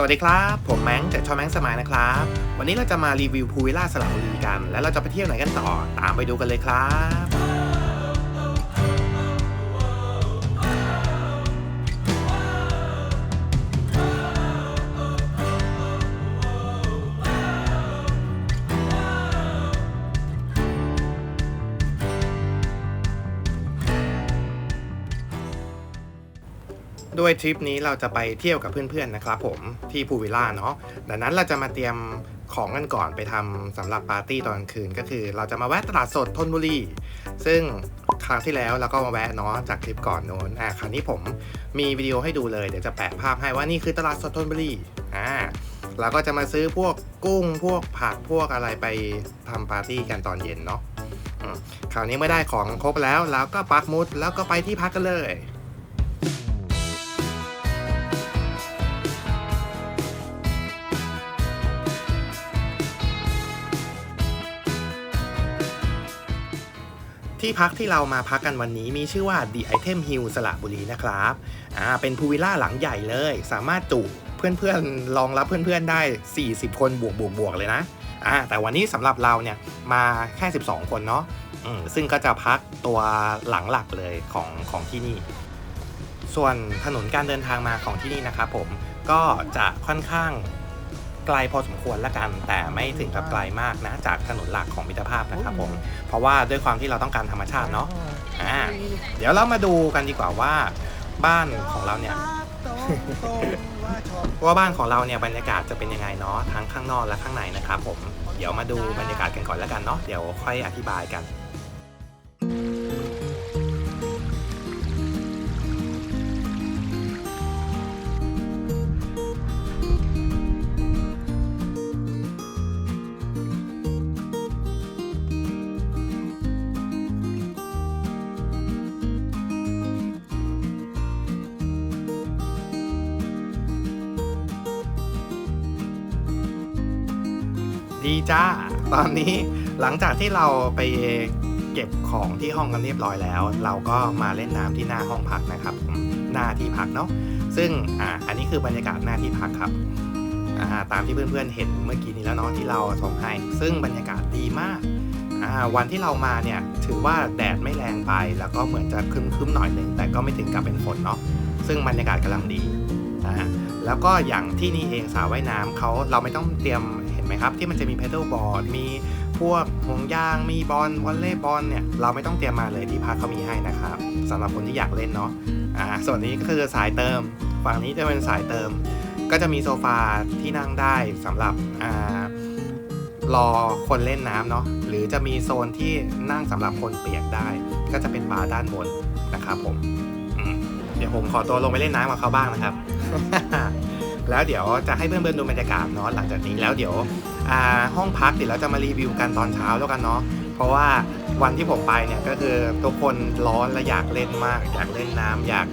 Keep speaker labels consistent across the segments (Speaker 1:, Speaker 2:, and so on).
Speaker 1: สวัสดีครับ ผมแมงจากชอแมงสมายนะครับ วันนี้เราจะมารีวิวพูวิลล่าสระบุรีกัน แล้วเราจะไปเที่ยวไหนกันต่อ ตามไปดูกันเลยครับ ด้วยทริปนี้เราจะไปเที่ยวกับเพื่อนๆนะครับผมที่พูวิลล่าเนาะดังนั้นเราจะมาเตรียมของกันก่อนไปทำสำหรับปาร์ตี้ตอนกลางคืนก็คือ เราจะมาแวะตลาดสดธนบุรี ซึ่งครั้งที่แล้วเราก็มาแวะเนาะจากคลิปก่อนโน้นอ่าคราวนี้ผมมีวิดีโอให้ดูเลยเดี๋ยวจะแปะภาพให้ว่านี่คือตลาดสดธนบุรีอ่าเราก็จะมาซื้อพวกกุ้งพวกผักพวกอะไรไปทำปาร์ตี้กันตอนเย็นเนาะคราวนี้ไม่ได้ของครบแล้วเราก็ปักหมุดแล้วก็ไปที่พักกันเลย ที่พักที่เรามาพักกันวันนี้มีชื่อว่า The Item Hill สระบุรีนะครับอ่าเป็นพูวิลล่าหลังใหญ่เลย สามารถจุเพื่อนๆรองรับเพื่อนๆได้ 40 คนบวกบวกบวกเลยนะอ่าแต่วันนี้สำหรับเราเนี่ยมาแค่ 12 คนเนาะอืมซึ่งก็จะพักตัวหลังหลักเลยของของที่นี่ ส่วนถนนการเดินทางมาของที่นี่นะครับผมก็จะค่อนข้าง ไกลพอสมควรละกัน แต่ไม่ถึงกับไกลมากนะ จากถนนหลักของมิตรภาพนะครับผม เพราะว่าด้วยความที่เราต้องการธรรมชาติเนาะอ่าเดี๋ยวเรามาดูกันดีกว่าว่าบ้านของเราเนี่ยว่าบ้านของเราเนี่ยบรรยากาศจะเป็นยังไงเนาะทั้งข้างนอกและข้างในนะครับผมเดี๋ยวมาดูบรรยากาศกันก่อนแล้วกันเนาะเดี๋ยวค่อยอธิบายกัน ดีจ้า ตอนนี้หลังจากที่เราไปเก็บของที่ห้องกันเรียบร้อยแล้ว เราก็มาเล่นน้ำที่หน้าห้องพักนะครับ หน้าที่พักเนาะ ซึ่งอ่าอันนี้คือบรรยากาศหน้าที่พักครับอ่าตามที่เพื่อนๆเห็นเมื่อกี้นี้แล้วเนาะที่เราส่งให้ ซึ่งบรรยากาศดีมากอ่าวันที่เรามาเนี่ยถือว่าแดดไม่แรงไป แล้วก็เหมือนจะครึมๆหน่อยหนึ่งแต่ก็ไม่ถึงกับเป็นฝนเนาะซึ่งบรรยากาศกำลังดีอ่าแล้วก็อย่างที่นี่เองสระว่ายน้ำเขาเราไม่ต้องเตรียม ไหมครับ ที่มันจะมีเพด a ลบอร์ดมีพวกห่วงยางมีบอลวอลเลย์บอลเนี่ยเราไม่ต้องเตรียมมาเลยที่พักเขามีให้นะครับสำหรับคนที่อยากเล่นเนาะอ่าส่วนนี้ก็คือสายเติม ฝั่งนี้จะเป็นสายเติม ก็จะมีโซฟาที่นั่งได้สำหรับอ่ารอคนเล่นน้ำเนาะหรือจะมีโซนที่นั่งสำหรับคนเปียกได้ ก็จะเป็นบาร์ด้านบนนะครับผมมเดี๋ยวผมขอตัวลงไปเล่นน้ำกับเขาบ้างนะครับ แล้วเดี๋ยวจะให้เพื่อนๆดูบรรยากาศเนาะหลังจากนี้แล้วเดี๋ยวห้องพักเดี๋ยวเราจะมารีวิวกันตอนเช้าแล้วกันเนาะเพราะว่าวันที่ผมไปเนี่ยก็คือทุกคนร้อนและอยากเล่นมาก อยากเล่นน้ำอยาก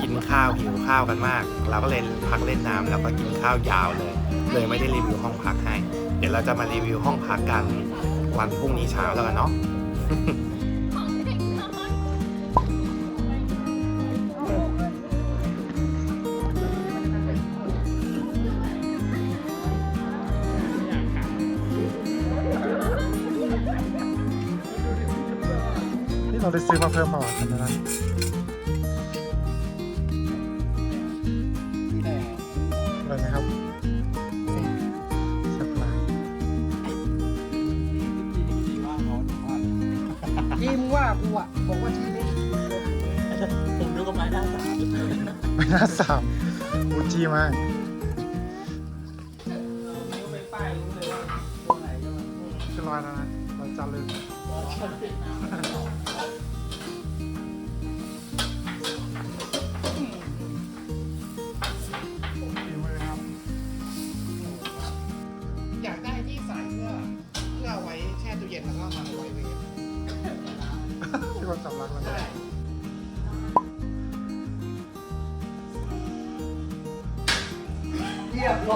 Speaker 1: กินข้าวหิวข้าวกันมาก เราก็เลยพักเล่นน้ำแล้วก็กินข้าวยาวเลย เลยไม่ได้รีวิวห้องพักให้ เดี๋ยวเราจะมารีวิวห้องพักกันวันพรุ่งนี้เช้าแล้วกันเนาะ
Speaker 2: เราได้ซื้อมาเพิ่มมาหรอคันนั้นอะไรนะครับสักลาย
Speaker 3: ทีมว่ากูอะบอกว่าทีมนี้
Speaker 4: ผมดูกับไม้ด้านสาม
Speaker 2: ไม่น่าสามอูจีมาก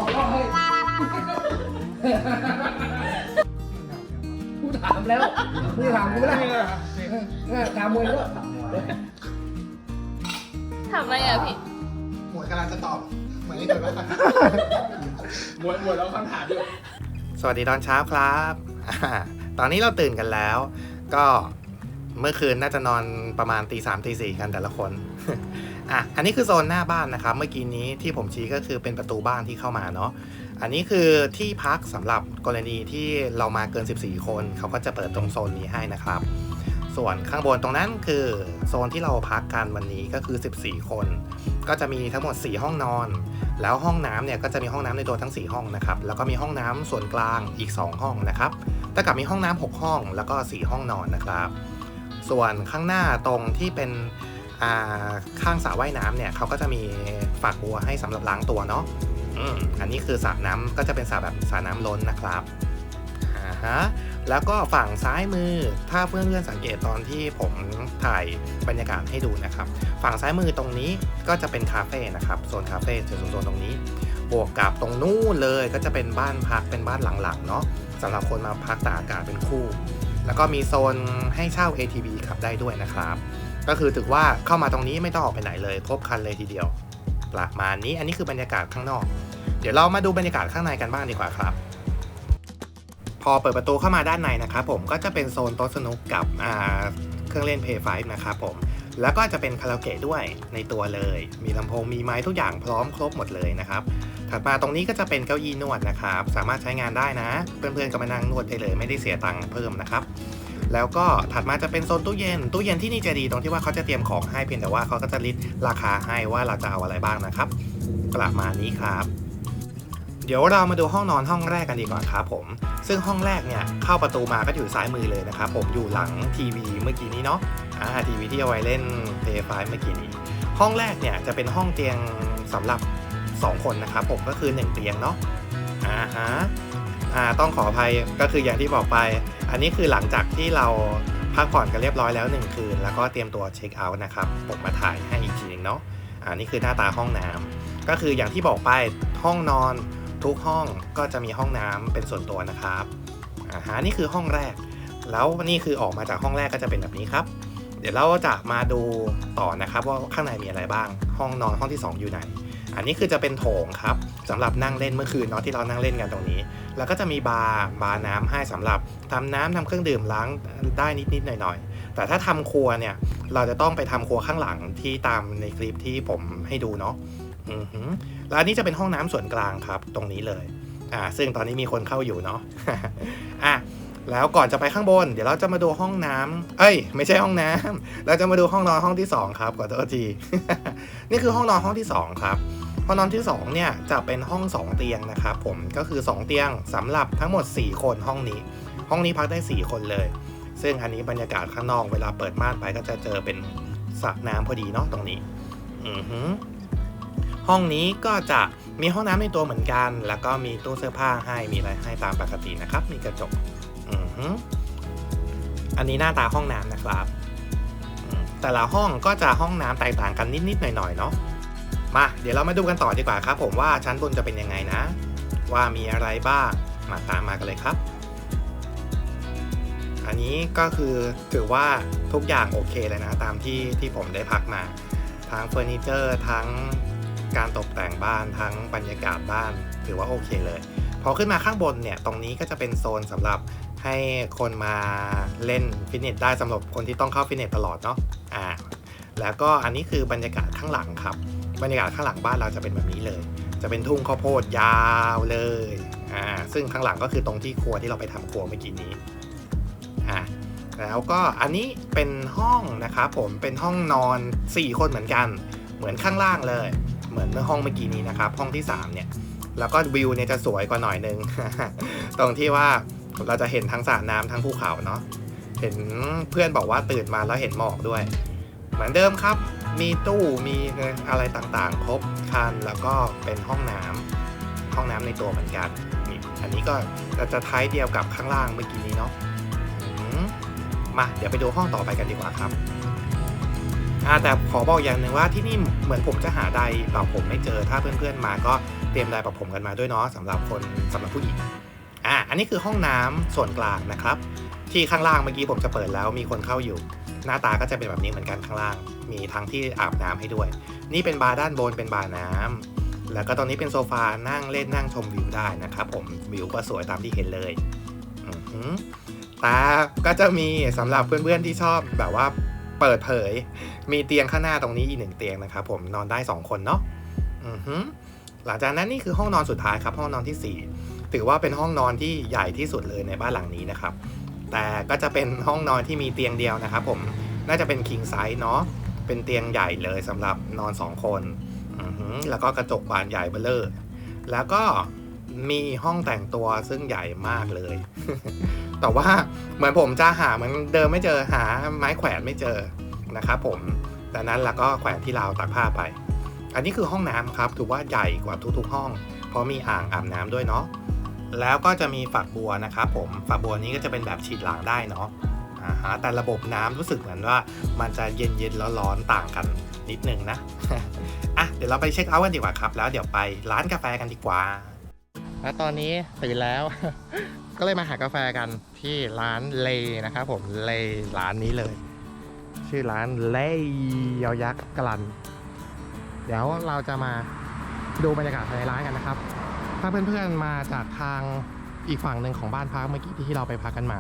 Speaker 3: เรี
Speaker 1: ย
Speaker 3: บร้อยกูถามแล้วกูถามกูไม่ได้เออถามมวยก็
Speaker 5: ทำอะไรอะพี่
Speaker 1: หมวยกำลังจะตอบ เหมือนที่เกิดว่า
Speaker 3: หมวยหมวยแล้วคำถามอยู่
Speaker 1: สวัสดีตอนเช้าครับอ่าตอนนี้เราตื่นกันแล้ว ก็เมื่อคืนน่าจะนอนประมาณตีสามตีสี่กันแต่ละคน อะอันนี้คือโซนหน้าบ้านนะครับ เมื่อกี้นี้ที่ผมชี้ก็คือเป็นประตูบ้านที่เข้ามาเนาะอันนี้คือที่พักสำหรับกรณีที่เรามาเกิน 14 คน เขาก็จะเปิดตรงโซนนี้ให้นะครับ ส่วนข้างบนตรงนั้นคือโซนที่เราพักกันวันนี้ก็คือ 14 คน ก็จะมีทั้งหมด 4 ห้องนอน แล้วห้องน้ำเนี่ยก็จะมีห้องน้ำในตัวทั้ง 4 ห้องนะครับ แล้วก็มีห้องน้ำส่วนกลางอีก 2 ห้องนะครับแต่กับมีห้องน้ำ6ห้องแล้วก็ 4 ห้องนอนนะครับ ส่วนข้างหน้าตรงที่เป็น ข้างสระว่ายน้ำเนี่ยเขาก็จะมีฝักบัวให้สำหรับล้างตัวเนาะอืมอันนี้คือสระน้ำก็จะเป็นสระแบบสระน้ำล้นนะครับอ่าฮะแล้วก็ฝั่งซ้ายมือถ้าเพื่อนๆสังเกตตอนที่ผมถ่ายบรรยากาศให้ดูนะครับ ฝั่งซ้ายมือตรงนี้ก็จะเป็นคาเฟ่นะครับโซนคาเฟ่จะโซนตรงนี้ บวกกับตรงนู้นเลยก็จะเป็นบ้านพักเป็นบ้านหลังๆเนาะสำหรับคนมาพักตากอากาศเป็นคู่ แล้วก็มีโซนให้เช่า ATV ขับได้ด้วยนะครับ ก็คือถือว่าเข้ามาตรงนี้ไม่ต้องออกไปไหนเลยครบคันเลยทีเดียวประมาณนี้อันนี้คือบรรยากาศข้างนอก เดี๋ยวเรามาดูบรรยากาศข้างในกันบ้างดีกว่าครับ พอเปิดประตูเข้ามาด้านในนะครับผมก็จะเป็นโซนโต๊ะสนุกกับเครื่องเล่น Play 5นะครับผมแล้วก็จะเป็นคาราโอเกะด้วยในตัวเลย มีลำโพงมีไม้ทุกอย่างพร้อมครบหมดเลยนะครับ ถัดมาตรงนี้ก็จะเป็นเก้าอี้นวดนะครับ สามารถใช้งานได้นะ เพื่อนๆก็มานั่งนวดได้เลย ไม่ได้เสียตังค์เพิ่มนะครับ แล้วก็ถัดมาจะเป็นโซนตู้เย็น ตู้เย็นที่นี่จะดีตรงที่ว่าเขาจะเตรียมของให้เพียงแต่ว่าเขาก็จะลิสต์ราคาให้ว่าเราจะเอาอะไรบ้างนะครับประมาณนี้ครับ เดี๋ยวเรามาดูห้องนอนห้องแรกกันดีกว่าครับผมซึ่งห้องแรกเนี่ยเข้าประตูมาก็อยู่ซ้ายมือเลยนะครับผมอยู่หลังทีวีเมื่อกี้นี้เนาะอ่าทีวีที่เอาไว้เล่น Play 5เมื่อกี้นี้ ห้องแรกเนี่ยจะเป็นห้องเตียงสำหรับ 2 คนนะครับผมก็คือ 1 เตียงเนาะอ่าฮะอ่า ต้องขออภัยก็คืออย่างที่บอกไป อันนี้คือหลังจากที่เราพักผ่อนกันเรียบร้อยแล้ว 1 คืน แล้วก็เตรียมตัวเช็คเอาท์นะครับผมมาถ่ายให้อีกทีหนึงเนาะอ่านี่คือหน้าตาห้องน้ำก็คืออย่างที่บอกไปห้องนอนทุกห้องก็จะมีห้องน้ำเป็นส่วนตัวนะครับอ่าฮะนี่คือห้องแรก แล้วนี่คือออกมาจากห้องแรกก็จะเป็นแบบนี้ครับ เดี๋ยวเราจะมาดูต่อนะครับว่าข้างในมีอะไรบ้าง ห้องนอนห้องที่ 2 อยู่ไหน อันนี้คือจะเป็นโถงครับสำหรับนั่งเล่นเมื่อคืนเนาะที่เรานั่งเล่นกันตรงนี้ แล้วก็จะมีบาร์บาร์น้ำให้สำหรับทำน้ำทำเครื่องดื่มล้างได้นิดๆหน่อยๆ แต่ถ้าทำครัวเนี่ยเราจะต้องไปทำครัวข้างหลังที่ตามในคลิปที่ผมให้ดูเนาะอือหือแล้วอันนี้จะเป็นห้องน้ำส่วนกลางครับตรงนี้เลยอ่าซึ่งตอนนี้มีคนเข้าอยู่เนาะอะแล้วก่อนจะไปข้างบน เดี๋ยวเราจะมาดูห้องน้ำเอ้ย ไม่ใช่ห้องน้ำเราจะมาดูห้องนอนห้องที่ 2 ครับขอโทษที นี่คือห้องนอนห้องที่ 2 ครับ ห้องนอนที่ 2 เนี่ย จะเป็นห้อง 2 เตียงนะครับผมก็คือ 2 เตียงสำหรับทั้งหมด 4 คนห้องนี้ ห้องนี้พักได้ 4 คนเลย ซึ่งอันนี้บรรยากาศข้างนอกเวลาเปิดม่านไปก็จะเจอเป็นสระน้ำพอดีเนาะตรงนี้อือหือห้องนี้ก็จะมีห้องน้ำในตัวเหมือนกัน แล้วก็มีตู้เสื้อผ้าให้มีอะไรให้ตามปกตินะครับ มีกระจกอือหืออันนี้หน้าตาห้องน้ำนะครับ แต่ละห้องก็จะห้องน้ำแตกต่างกันนิดๆหน่อยๆเนาะ มาเดี๋ยวเรามาดูกันต่อดีกว่าครับ ผมว่าชั้นบนจะเป็นยังไงนะ ว่ามีอะไรบ้างมาตามมากันเลยครับ อันนี้ก็คือถือว่าทุกอย่างโอเคเลยนะ ตามที่ที่ผมได้พักมา ทั้งเฟอร์นิเจอร์ทั้งการตกแต่งบ้านทั้งบรรยากาศบ้านถือว่าโอเคเลยพอขึ้นมาข้างบนเนี่ยตรงนี้ก็จะเป็นโซนสำหรับให้คนมาเล่นฟิตเนสได้สำหรับคนที่ต้องเข้าฟิตเนสตลอดเนาะอ่าแล้วก็อันนี้คือบรรยากาศข้างหลังครับ บรรยากาศข้างหลังบ้านเราจะเป็นแบบนี้เลย จะเป็นทุ่งข้าวโพดยาวเลยอ่าซึ่งข้างหลังก็คือตรงที่ครัวที่เราไปทำครัวเมื่อกี้นี้อ่าแล้วก็อันนี้เป็นห้องนะครับผมเป็นห้องนอน 4 คนเหมือนกัน เหมือนข้างล่างเลย เหมือนเมื่อห้องเมื่อกี้นี้นะครับ ห้องที่ 3 เนี่ย แล้วก็วิวเนี่ยจะสวยกว่าหน่อยนึง ตรงที่ว่าเราจะเห็นทั้งสระน้ำทั้งภูเขาเนาะเห็นเพื่อนบอกว่าตื่นมาแล้วเห็นหมอกด้วย เหมือนเดิมครับ มีตู้มีอะไรต่างๆ ครบคันแล้วก็เป็นห้องน้ำห้องน้ำในตัวเหมือนกันนี่อันนี้ก็จะท้ายเดียวกับข้างล่างเมื่อกี้นี้เนาะมาเดี๋ยวไปดูห้องต่อไปกันดีกว่าครับแต่ขอบอกอย่างหนึ่งว่าที่นี่เหมือนผมจะหาไดเป่าผมไม่เจอถ้าเพื่อนๆมาก็เตรียมไดร์เป่าผมกันมาด้วยเนาะสำหรับคนสำหรับผู้หญิงอ่าอันนี้คือห้องน้ำส่วนกลางนะครับ ที่ข้างล่างเมื่อกี้ผมจะเปิดแล้วมีคนเข้าอยู่ หน้าตาก็จะเป็นแบบนี้เหมือนกันข้างล่าง มีทั้งที่อาบน้ำให้ด้วย นี่เป็นบาร์ด้านบนเป็นบาร์น้ำแล้วก็ตรงนี้เป็นโซฟานั่งเล่นนั่งชมวิวได้นะครับผมวิวก็สวยตามที่เห็นเลยอือหือตาก็จะมีสำหรับเพื่อนๆที่ชอบแบบว่าเปิดเผย มีเตียงข้างหน้าตรงนี้อีกหนึ่งเตียงนะครับผมนอนได้ 2 คนเนาะอือหือหลังจากนั้นนี่คือห้องนอนสุดท้ายครับ ห้องนอนทีสี่ 4 ถือว่าเป็นห้องนอนที่ใหญ่ที่สุดเลยในบ้านหลังนี้นะครับ แต่ก็จะเป็นห้องนอนที่มีเตียงเดียวนะครับผมน่าจะเป็น king size เนาะเป็นเตียงใหญ่เลยสำหรับนอน 2 คนอือหือแล้วก็กระจกบานใหญ่เบ้อเลอร์แล้วก็มีห้องแต่งตัวซึ่งใหญ่มากเลย แต่ว่าเหมือนผมจะหาเหมือนเดิมไม่เจอหาไม้แขวนไม่เจอนะครับผมดังนั้นแล้วก็แขวนที่ราวตากผ้าไป อันนี้คือห้องน้ำครับถือว่าใหญ่กว่าทุกๆห้อง เพราะมีอ่างอาบน้ำด้วยเนาะ แล้วก็จะมีฝักบัวนะครับผมฝักบัวนี้ก็จะเป็นแบบฉีดล้างได้เนาะอ่าแต่ระบบน้ำรู้สึกเหมือนว่ามันจะเย็นๆร้อนๆต่างกันนิดนึงนะอะเดี๋ยวเราไปเช็คเอาท์กันดีกว่าครับ แล้วเดี๋ยวไปร้านกาแฟกันดีกว่า แล้วตอนนี้ตื่นแล้ว ก็เลยมาหากาแฟกันที่ร้านเลนะครับผมเลร้านนี้เลย ชื่อร้านเลยอยักษ์กลัน เดี๋ยวเราจะมาดูบรรยากาศภายในร้านกันนะครับาเพื่อนๆมาจากทางอีกฝั่งหนึ่งของบ้านพักเมื่อกี้ที่เราไปพักกันมา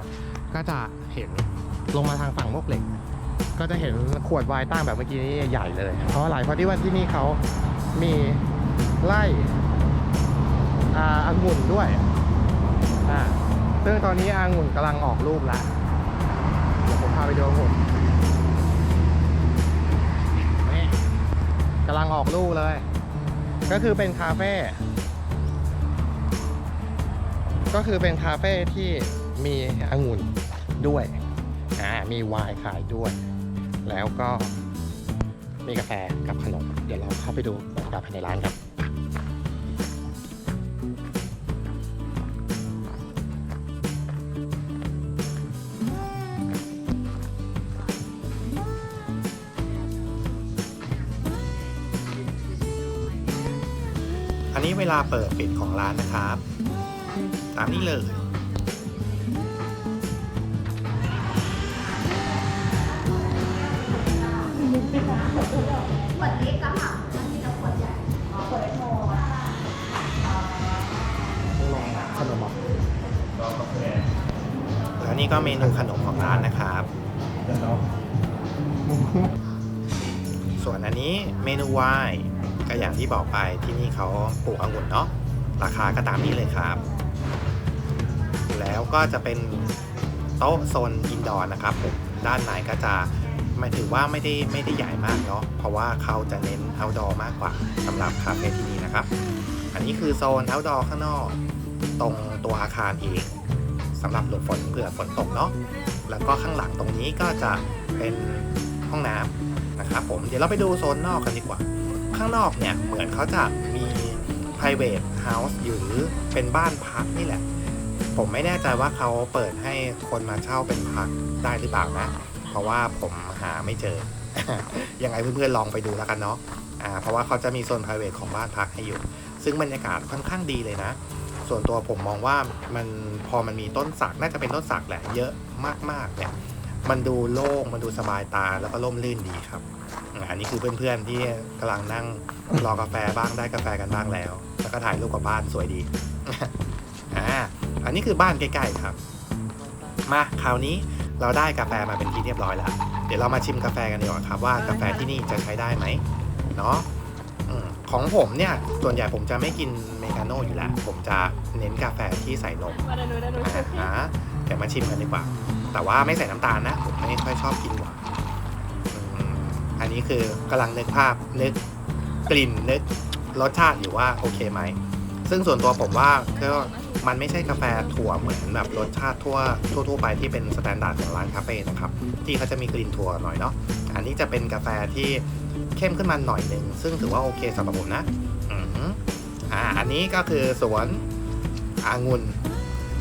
Speaker 1: ก็จะเห็นลงมาทางฝั่งมกเหล็ก ก็จะเห็นขวดไวน์ตั้งแบบเมื่อกี้นี้ใหญ่เลย เพราะอะไรเพราะที่ว่าที่นี่เขามีไล่อางุ่นด้วยซึ่งตอนนี้องุ่นกำลังออกลูกแล้วเดี๋ยวผมพาไปดูองุ่นกำลังออกลูกเลย ก็คือเป็นคาเฟ่ ก็คือเป็นคาเฟ่ที่มีองุ่นด้วยอ่ามีไวน์ขายด้วย แล้วก็มีกาแฟกับขนม เดี๋ยวเราเข้าไปดูบรรยากาศภายในร้านครับอันนี้เวลาเปิดปิดของร้านนะครับ ตามนี้เลย
Speaker 5: ขวดเล็กอะค่ะมันมีแต่ขวดใหญ่อ๋อขวดเล็กโมอะ
Speaker 1: ขนมแล้วนี่ก็เมนูขนมของร้านนะครับ ส่วนอันนี้เมนูไวน์ก็อย่างที่บอกไปที่นี่เขาปลูกองุ่นเนาะราคาก็ตามนี้เลยครับ แล้วก็จะเป็นโต๊ะโซนอินดอร์นะครับผมด้านในก็จะไม่ถือว่าไม่ได้ไม่ได้ใหญ่มากเนาะเพราะว่าเขาจะเน้น outdoor มากกว่าสำหรับคาเฟ่ที่นี่นะครับ อันนี้คือโซน outdoor ข้างนอกตรงตัวอาคารเองสำหรับหลบฝนเผื่อฝนตกเนาะแล้วก็ข้างหลังตรงนี้ก็จะเป็นห้องน้ำนะครับผมเดี๋ยวเราไปดูโซนนอกกันดีกว่า ข้างนอกเนี่ยเหมือนเขาจะมี private house หรือเป็นบ้านพักนี่แหละ ผมไม่แน่ใจว่าเขาเปิดให้คนมาเช่าเป็นพักได้หรือเปล่านะ เพราะว่าผมหาไม่เจอ ยังไงเพื่อนๆลองไปดูแล้วกันเนาะอ่าเพราะว่าเขาจะมีโซน private ของบ้านพักให้อยู่ ซึ่งบรรยากาศค่อนข้างดีเลยนะ ส่วนตัวผมมองว่ามันพอมันมีต้นสักน่าจะเป็นต้นสักแหละเยอะมากๆเนี่ยมันดูโล่งมันดูสบายตาแล้วก็ร่มรื่นดีครับอันนี้คือเพื่อนๆที่กำลังนั่งรอกาแฟบ้างได้กาแฟกันบ้างแล้ว แล้วก็ถ่ายรูปกับบ้านสวยดี อันนี้คือบ้านใกล้ๆครับ มาคราวนี้เราได้กาแฟมาเป็นที่เรียบร้อยแล้ว เดี๋ยวเรามาชิมกาแฟกันดีกว่าครับว่ากาแฟที่นี่จะใช้ได้ไหมเนาะอมของผมเนี่ย ส่วนใหญ่ผมจะไม่กินเมกาโน่อยู่แล้ว ผมจะเน้นกาแฟที่ใส่นม
Speaker 4: มาเดินดูเดินดู
Speaker 1: อ่าฮะเดี๋ยวมาชิมกันดีกว่า แต่ว่าไม่ใส่น้ำตาลนะ ผมไม่ค่อยชอบกินหวานอืมอันนี้คือกำลังนึกภาพนึกกลิ่นนึกรสชาติอยู่ว่าโอเคไหม ซึ่งส่วนตัวผมว่าก็มันไม่ใช่กาแฟถั่วเหมือนแบบรสชาติทั่วทั่ว ๆ ไปที่เป็นสแตนดาร์ดของร้านคาเฟ่นะครับ ที่เขาจะมีกลิ่นถั่วหน่อยเนาะอันนี้จะเป็นกาแฟที่เข้มขึ้นมาหน่อยหนึ่งซึ่งถือว่าโอเคสำหรับผมนะอืออ่าอันนี้ก็คือสวนองุ่น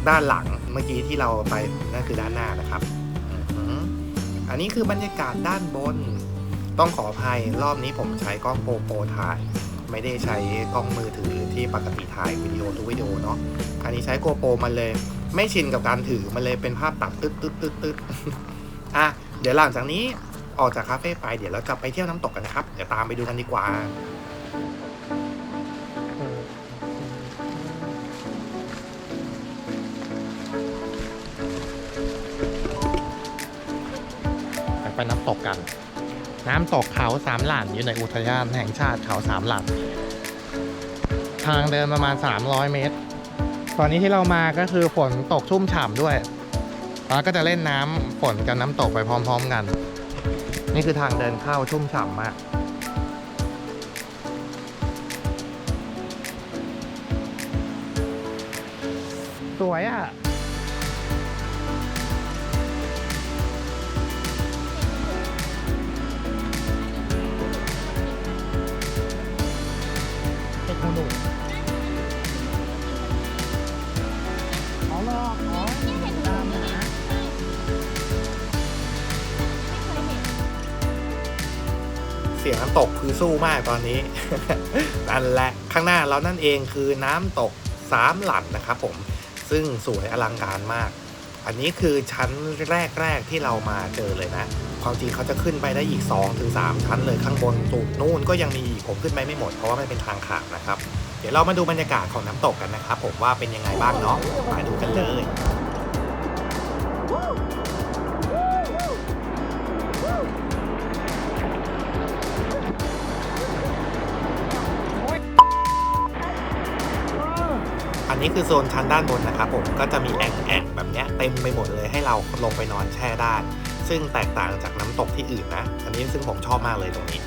Speaker 1: ด้านหลังเมื่อกี้ที่เราไปนั่นคือด้านหน้านะครับอือหืออันนี้คือบรรยากาศด้านบน ต้องขออภัยรอบนี้ผมใช้กล้องโปรโปรถ่าย ไม่ได้ใช้กล้องมือถือที่ปกติถ่ายวิดีโอทุกวิดีโอเนาะอันนี้ใช้โกโปรมาเลย ไม่ชินกับการถือมันเลยเป็นภาพตัดตึ๊ดตึ๊ดตึ๊ดตึ๊ดอะเดี๋ยวหลังจากนี้ออกจากคาเฟ่ไปเดี๋ยวเราจะไปเที่ยวน้ำตกกันนะครับ เดี๋ยวตามไปดูกันดีกว่าไปน้ำตกกัน น้ำตกเขาสามหลันอยู่ในอุทยานแห่งชาติเขาสามหลันทางเดินประมาณ 300 เมตร ตอนนี้ที่เรามาก็คือฝนตกชุ่มฉ่ำด้วยแล้วก็จะเล่นน้ำฝนกับน้ำตกไปพร้อม ๆ กัน นี่คือทางเดินเข้าชุ่มฉ่ำมากสวยอะ อ๋อเหรอตามนะเสียงน้ำตกคือสู้มากตอนนี้ นั่นแหละข้างหน้าเรานั่นเองคือน้ำตกสามหลันนะครับผมซึ่งสวยอลังการมาก อันนี้คือชั้นแรก ๆ ที่เรามาเจอเลยนะความจริงเขาจะขึ้นไปได้อีก2-3ถึงชั้นเลยข้างบนสูงนู่นก็ยังมีผมขึ้นไปไม่หมดเพราะว่ามันเป็นทางขาดนะครับ เดี๋ยวเรามาดูบรรยากาศของน้ำตกกันนะครับผมว่าเป็นยังไงบ้างเนาะมาดูกันเลยอันนี้คือโซนชั้นด้านบนนะครับผมก็จะมีแอ่งแอ่งแบบเนี้ยเต็มไปหมดเลยให้เราลงไปนอนแช่ได้ ซึ่งแตกต่างจากน้ำตกที่อื่นนะ อันนี้ซึ่งผมชอบมากเลยตรงนี้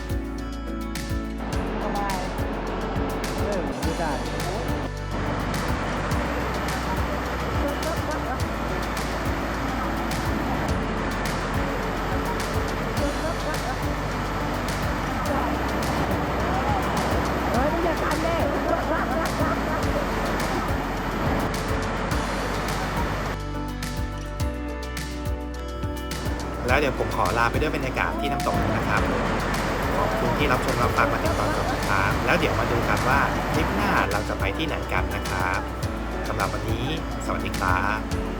Speaker 1: แล้วเดี๋ยวผมขอลาไปด้วยบรรยากาศที่น้ำตกนะครับ ขอบคุณที่รับชมรับฟังมาถึงตอนจบนะครับแล้วเดี๋ยวมาดูกันว่าคลิปหน้าเราจะไปที่ไหนกันนะครับสำหรับวันนี้ สวัสดีครับ